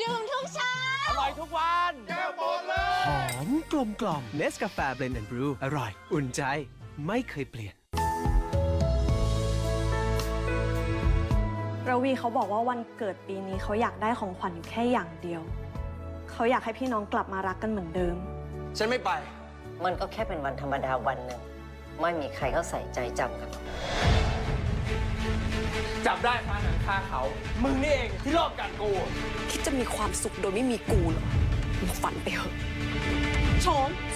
ดื่มทุกเช้าอร่อยทุกวันหอมกลมกล่อมเนสกาแฟเบลนด์แอนด์บรูอร่อย อุ่นใจ ไม่เคยเปลี่ยนระวีเขาบอกว่าวันเกิดปีนี้เขาอยากได้ของขวัญอยู่แค่อย่างเดียว เขาอยากให้พี่น้องกลับมารักกันเหมือนเดิม ฉันไม่ไป มันก็แค่เป็นวันธรรมดาวันหนึ่ง ไม่มีใครเขาใส่ใจจำกันหรอก จับได้พาหนังคาเขา มึงนี่เองที่รอบกันกู คิดจะมีความสุขโดยไม่มีกูเหรอมึงฝันไปเถอะ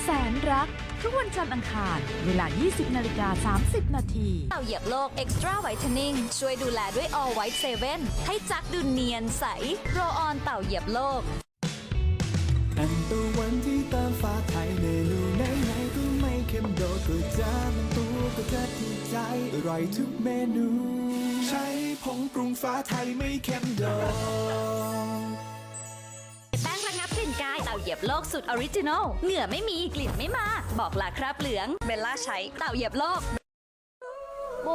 แสนรัก ทุกวันจันทร์อังคาร เวลา 20 นาฬิกา 30 นาทีเต่าเหยียบโลก Extra Whitening ช่วยดูแลด้วย All White 7 ให้จักดูเนียนใส โรออนเต่าเหยียบโลกอันตะวันที่ตามฟ้าไทยเมนูไหนไหนๆก็ไม่เค็มโดดก็จะมันตัวก็จะถูกใจอร่อยทุกเมนู ใช้ผงปรุงฟ้าไทยไม่เค็มโดดแป้งระงับกลิ่นกายเต่าเหยียบโลกสุดออริจินอลเหงื่อไม่มีกลิ่นไม่มา บอกลาคราบเหลืองเบลล่าใช้เต่าเหยียบโลกโบ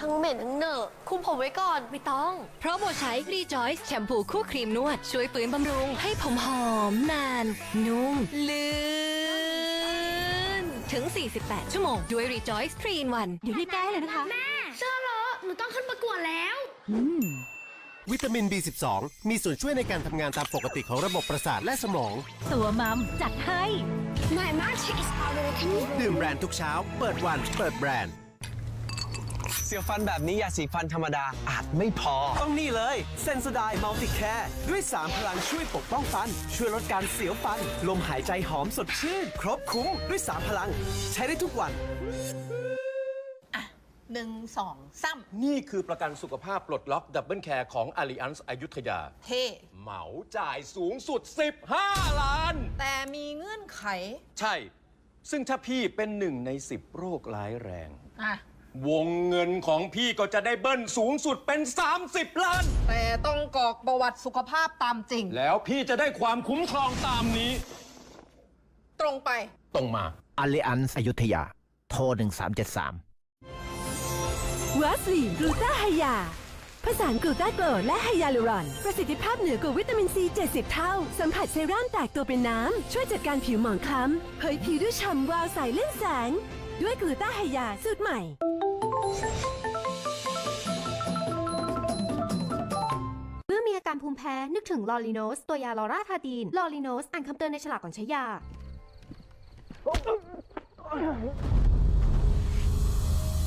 ทั้งเหม็นทั้งเหนอะคุมผมไว้ก่อนไม่ต้อง เพราะโบใช้รีจอยส์แชมพูคู่ครีมนวด ช่วยฟื้นบำรุง ให้ผมหอมนาน นุ่มลื่น ถึง 48 ชั่วโมง ด้วยรีจอยส์3 in 1เดี๋ยวรีบแก้เลยนะคะเชื่อเหรอหนูต้องขึ้นประกวดแล้ว วิตามิน B12 มีส่วนช่วยในการทำงานตามปกติของระบบประสาทและสมอง ตัวมัมจัดให้ My magic is already ดื่มแบรนด์ทุกเช้า เปิดวัน เปิดแบรนด์เสียวฟันแบบนี้ยาสีฟันธรรมดาอาจไม่พอ ต้องนี่เลยเซนสไดมัลติแคร์ด้วย3พลังช่วยปกป้องฟัน ช่วยลดการเสียวฟัน ลมหายใจหอมสดชื่น ครบคุ้มด้วย3พลัง ใช้ได้ทุกวันหนึ่งสองสามนี่คือประกันสุขภาพปลดล็อกดับเบิลแคร์ของ Allianz อยุธยาเท่เหมาจ่ายสูงสุด 15 ล้าน แต่มีเงื่อนไข ใช่ ซึ่งถ้าพี่เป็นหนึ่งใน 10 โรคร้ายแรง อะ วงเงินของพี่ก็จะได้เบิ้ลสูงสุดเป็น 30 ล้าน แต่ต้องกรอกประวัติสุขภาพตามจริง แล้วพี่จะได้ความคุ้มครองตามนี้ ตรงไปตรงมาอ l ล a อันอยุธยา โทร 1373วัสลีนกลูตาไฮยาผสานกลูตาโกรและไฮยาลูรอน ประสิทธิภาพเหนือกว่าวิตามินซี 70 เท่า สัมผัสเซรั่มแตกตัวเป็นน้ำ ช่วยจัดการผิวหมองคล้ำเผยผิวด้วยฉ่ำวาวใสเล่นแสง ด้วยกลูตาไฮยาสูตรใหม่ เมื่อมีอาการภูมิแพ้นึกถึงลอริโนส ตัวยาลอราทาดีนลอริโนส อ่านคำเตือนในฉลากก่อนใช้ยา